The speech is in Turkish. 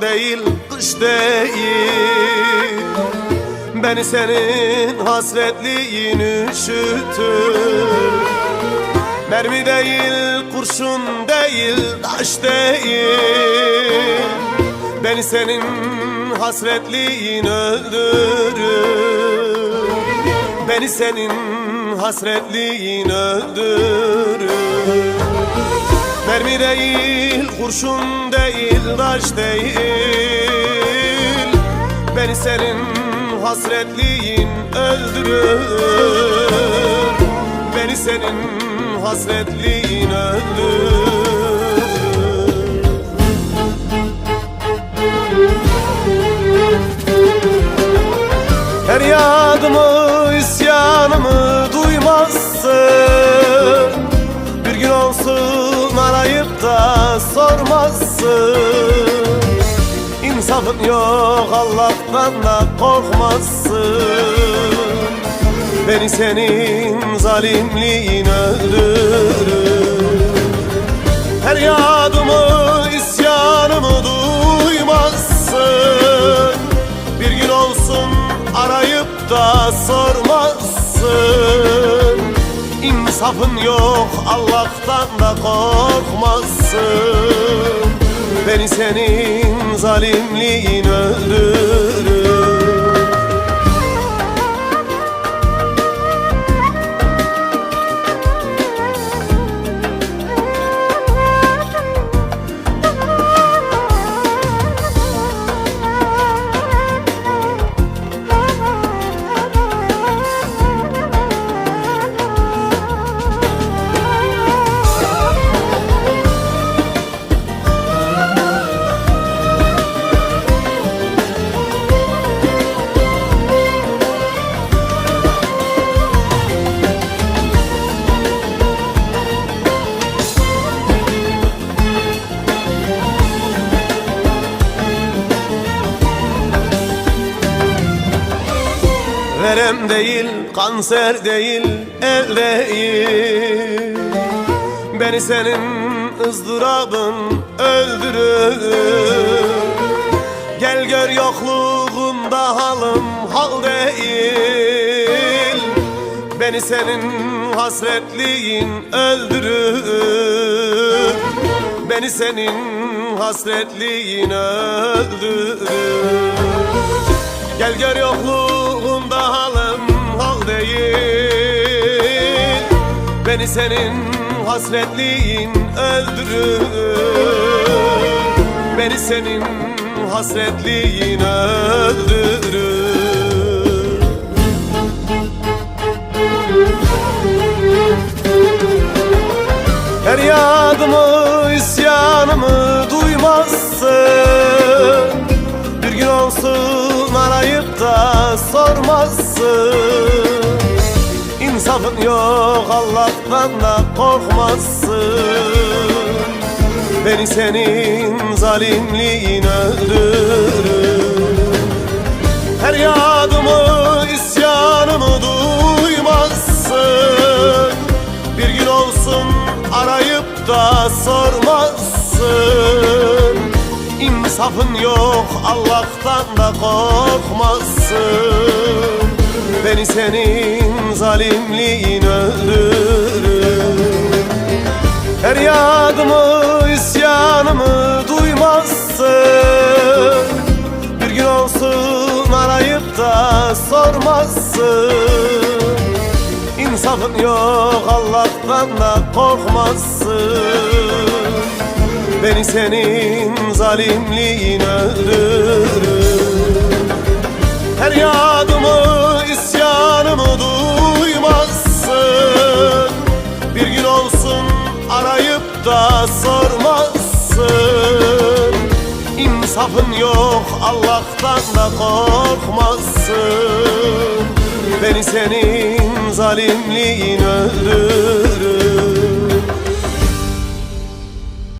değil, kış değil. Beni senin hasretliğin üşütür. Mermi değil, kurşun değil, taş değil. Beni senin hasretliğin öldürür. Beni senin hasretliğin öldürür Mermi değil, kurşun değil, taş değil. Beni senin hasretliğin öldürür. Beni senin hasretliğin öldürür İnsafın yok Allah'tan da korkmazsın Beni senin zalimliğin öldürür. Her yadımı, isyanımı duymazsın. Bir gün olsun arayıp da sormazsın. İnsafın yok Allah'tan da korkmazsın. Beni senin zalimliğin öldürür Verem değil, kanser değil, el değil. Beni senin ızdırabın öldürür. Gel gör yokluğunda halım hal değil. Beni senin hasretliğin öldürür. Beni senin hasretliğin öldürür. Gel gör yokluğunda değil Beni senin hasretliğin öldürür. Beni senin hasretliğin öldürür. Her yadımı, isyanımı duymazsın. Bir gün olsun arayıp da sormazsın İnsafın yok Allah'tan da korkmazsın. Beni senin zalimliğin öldürür. Her yadımı, isyanımı duymazsın. Bir gün olsun arayıp da sormazsın. İnsafın yok Allah'tan da korkmazsın. Beni senin zalimliğin öldürür. Her yadımı, isyanımı duymazsın. Bir gün olsun arayıp da sormazsın. İnsafın yok Allah'tan da korkmazsın. Beni senin zalimliğin öldürür. Her yadımı, isyanımı duymazsın da sormazsın İnsafın yok Allah'tan da korkmazsın Beni senin zalimliğin öldürür